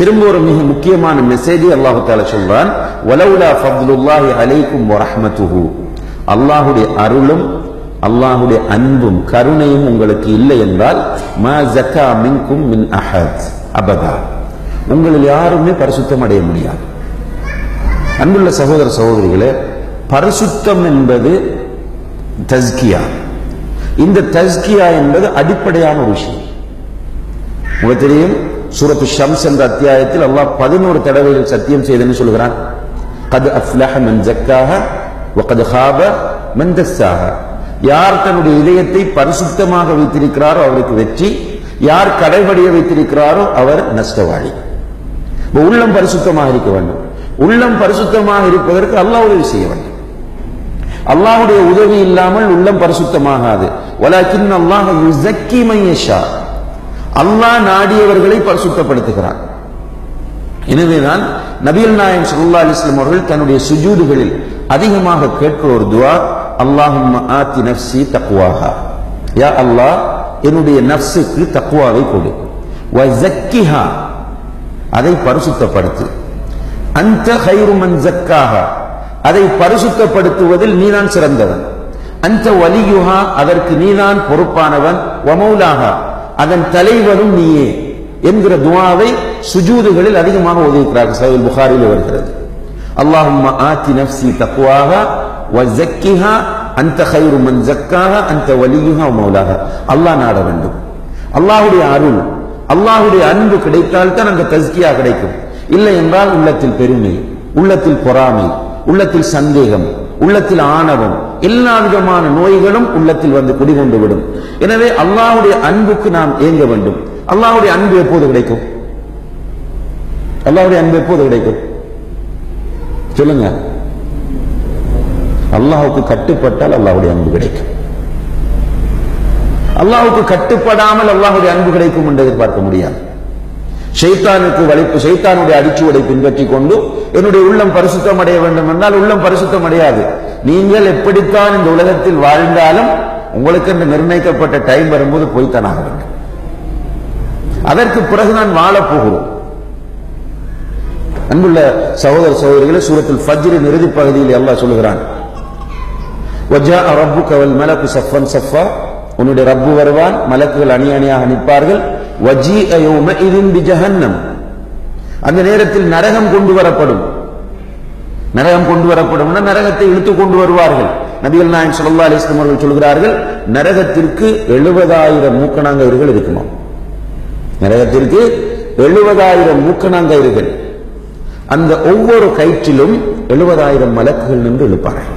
திரும்ப ஒரு மிக முக்கியமான மெசேஜ் அல்லாஹு தால சொல்றான். வலவுலா ஃபத்லுல்லாஹி அலைக்கும் வரஹ்மத்துஹு அல்லாஹுடைய அருளும் அல்லாஹுடைய அன்பும் கருணையும் உங்களுக்கு இல்லை என்றால் மா ஜக்கா மின்கும் மின் அஹத். அபதா. உங்களில் யாருமே பரிசுத்தம் அடைய முடியாது. அன்புள்ள சகோதர சகோதரிகளே பரிசுத்தம் என்பது தஸ்கியா. இந்த தஸ்கியா என்பது அடிப்படையான ஒரு விஷயம். உங்களுக்கு தெரியும்? சூரத்து ஷம்ஸ் என்ற அத்தியாயத்தில் அல்லாஹ் பதினோரு தடவைகள் சத்தியம் செய்தன்னு சொல்கிறான். கது அஃப்லஹ மன் ஜக்காக வகது ஹாப மன் யார் தன்னுடைய இதயத்தை பரிசுத்தமாக வைத்திருக்கிறாரோ அவருக்கு வெற்றி. யார் கடைபடிய வைத்திருக்கிறாரோ அவர் நஷ்டவாளி. உள்ளம் பரிசுத்தமாக இருக்க வேண்டும். உள்ளம் பரிசுத்தமாக இருப்பதற்கு அல்லாஹ் உதவி செய்ய வேண்டும். அல்லாஹ்வுடைய உதவி இல்லாமல் உள்ளம் பரிசுத்தமாகாது. வலாக்கின் அல்லாஹ் யுசக்கி மையஷா. அல்லாஹ் நாடியவர்களை பரிசுத்தப்படுத்துகிறான் எனவேதான் நபியல் நாயம் ஸல்லல்லாஹு அலிஸ்லாம் அவர்கள் தன்னுடைய சுஜூதுகளில் அதிகமாக கேட்கிற ஒரு துவா அல்லாஹும் ஆத்தி நப்சி தக்குவாகா யா அல்லாஹ் என்னுடைய நப்சுக்கு தக்குவாவை கொடு. வ ஜக்கிஹா. அதை பரிசுத்தப்படுத்து. அந்த ஹைருமன் ஜக்காக ஜக்காஹா. அதை பரிசுத்தப்படுத்துவதில் நீதான் சிறந்தவன். அந்த வலியுஹா. அதற்கு நீதான் பொறுப்பானவன். வமௌலாஹா அதன் தலைவரும் நீயே என்கிற துவாவை சுஜூதுகளில் அதிகமாக ஓதியிருக்கிறார்கள் சஹீல் புகாரில் வருகிறது. அல்லாஹும்ம ஆத்தி நப்சி தக்குவாக வ ஜக்கிஹா அந்த ஹைரு மன் ஜக்காக அந்த வலியுகா மௌலாக அல்லாஹ் நாட வேண்டும். அல்லாஹுடைய அருள் அல்லாஹுடைய அன்பு கிடைத்தால்தான் அங்கு தஸ்கியா கிடைக்கும். இல்லை என்றால் உள்ளத்தில் பெருமை உள்ளத்தில் பொறாமை உள்ளத்தில் சந்தேகம் உள்ளத்தில் ஆணவம் எல்லா விதமான நோய்களும் உள்ளத்தில் வந்து குடிகொண்டு விடும். எனவே அல்லாஹுடைய அன்புக்கு நாம் ஏங்க வேண்டும்? அல்லாஹுடைய அன்பு எப்போது கிடைக்கும்? அல்லாவுடைய அன்பு எப்போது கிடைக்கும்? சொல்லுங்க. அல்லாஹுக்கு கட்டுப்பட்டால் அல்லாவுடைய அன்பு கிடைக்கும். அல்லாஹுக்கு கட்டுப்படாமல் அல்லாஹுடைய அன்பு கிடைக்கும் என்று எதிர்பார்க்க முடியாது. சைத்தானுக்கு வலிப்பு சைத்தானுடைய அடிச்சுவடை பின்பற்றி கொண்டு என்னுடைய உள்ளம் பரிசுத்தம் அடைய வேண்டும் என்றால் உள்ளம் பரிசுத்தம் அடையாது நீங்கள் எப்படித்தான் இந்த உலகத்தில் வாழ்ந்தாலும் உங்களுக்கு என்று நிர்ணயிக்கப்பட்ட டைம் வரும்போது பொய்த்தானாக வேண்டும். அதற்கு பிறகு நான் வாழப் போகிறோம். அன்புள்ள சகோதர சகோதரிகளை சூரத்தில் ஃபஜ்ரின் இறுதி பகுதியில் அல்லாஹ் சொல்லுகிறான் உன்னுடைய ரப்பு வருவான் மலக்குகள் அணி அணியாக நிற்பார்கள். அந்த நேரத்தில் நரகம் கொண்டு வரப்படும். நரகம் கொண்டு வரப்படும் நரகத்தை இழுத்து கொண்டு வருவார்கள். நபிகள் நாயன் ஸல்லல்லாஹு அலைஹி அவர்கள் சொல்கிறார்கள் நரகத்திற்கு எழுபதாயிரம் மூக்கணாங்கயிர்கள் இருக்குமா? நரகத்திற்கு எழுபதாயிரம் மூக்கணாங்கயிர்கள். அந்த ஒவ்வொரு கயிற்றிலும் எழுபதாயிரம் மலக்குகள் நின்று இழுப்பார்கள்.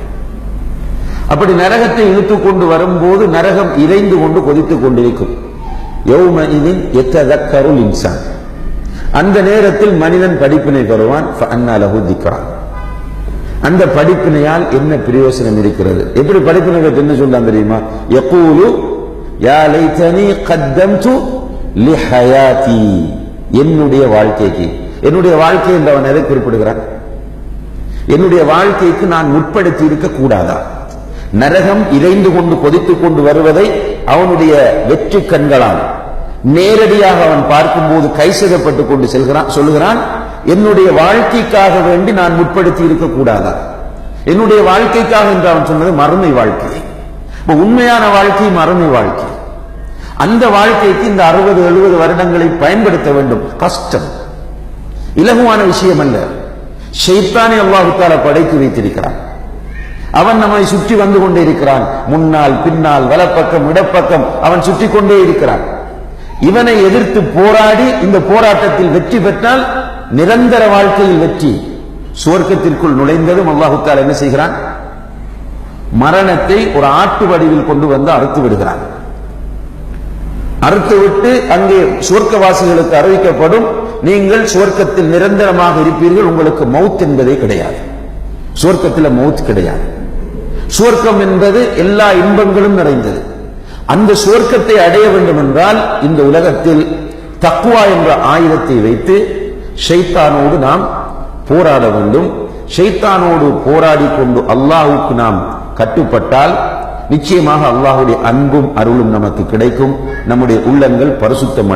அப்படி நரகத்தை இழுத்து கொண்டு வரும்போது நரகம் இறைந்து கொண்டு கொதித்துக் கொண்டிருக்கும். யௌம எத்ததக்கருள் இன்சான் அந்த நேரத்தில் மனிதன் படிப்பினை பெறுவான் அன்னாலஹு திக்ரான் அந்த படிப்பினையால் என்ன பிரயோசனம் இருக்கிறது? எப்படி படிப்பினை என்ன சொல்லலாம் தெரியுமா? யகூலு யா லைத்தனி கத்தம்து லிஹயாதி என்னுடைய வாழ்க்கைக்கு. என்னுடைய வாழ்க்கை என்று அவன் எதை குறிப்பிடுகிறான்? என்னுடைய வாழ்க்கைக்கு நான் முற்படுத்தி இருக்க கூடாதா நரகம் இறைந்து கொண்டு கொதித்துக் கொண்டு வருவதை அவனுடைய வெற்றி கண்களால். நேரடியாக அவன் பார்க்கும்போது கைசகப்பட்டுக் கொண்டு செல்கிறான் சொல்லுகிறான் என்னுடைய வாழ்க்கைக்காக வேண்டி நான் முற்படுத்தி இருக்கக்கூடாதா என்னுடைய வாழ்க்கைக்காக என்று அவன் சொன்னது மறுமை வாழ்க்கை. உண்மையான வாழ்க்கை மறுமை வாழ்க்கை. அந்த வாழ்க்கைக்கு இந்த அறுபது எழுபது வருடங்களை பயன்படுத்த வேண்டும். கஷ்டம். இலகுவான விஷயம் அல்ல. ஷைத்தானை அல்லாஹுத்தால படைத்து வைத்திருக்கிறான். அவன் நம்மை சுற்றி வந்து கொண்டே இருக்கிறான். முன்னால் பின்னால் வலப்பக்கம் இடப்பக்கம் அவன் சுற்றி கொண்டே இருக்கிறான். இவனை எதிர்த்து போராடி இந்த போராட்டத்தில் வெற்றி பெற்றால் நிரந்தர வாழ்க்கையில் வெற்றி. சுவர்க்கத்திற்குள் நுழைந்ததும் அல்லாஹுத்தால் என்ன செய்கிறான்? மரணத்தை ஒரு ஆட்டு வடிவில் கொண்டு வந்து அறுத்து விடுகிறான். அறுத்து விட்டு அங்கே சுவர்க்கவாசிகளுக்கு அறிவிக்கப்படும் நீங்கள் சுவர்க்கத்தில் நிரந்தரமாக இருப்பீர்கள் உங்களுக்கு மவுத் என்பதே கிடையாது. சுவர்க்கத்தில் மவுத் கிடையாது. சுவர்க்கம் என்பது எல்லா இன்பங்களும் நிறைந்தது. அந்த சுவர்க்கத்தை அடைய வேண்டும் என்றால் இந்த உலகத்தில் தக்குவா என்ற ஆயுதத்தை வைத்து ஷைத்தானோடு நாம் போராட வேண்டும். ஷைத்தானோடு போராடி கொண்டு அல்லாஹுக்கு நாம் கட்டுப்பட்டால் நிச்சயமாக அல்லாஹுடைய அன்பும் அருளும் நமக்கு கிடைக்கும். நம்முடைய உள்ளங்கள் பரிசுத்தம்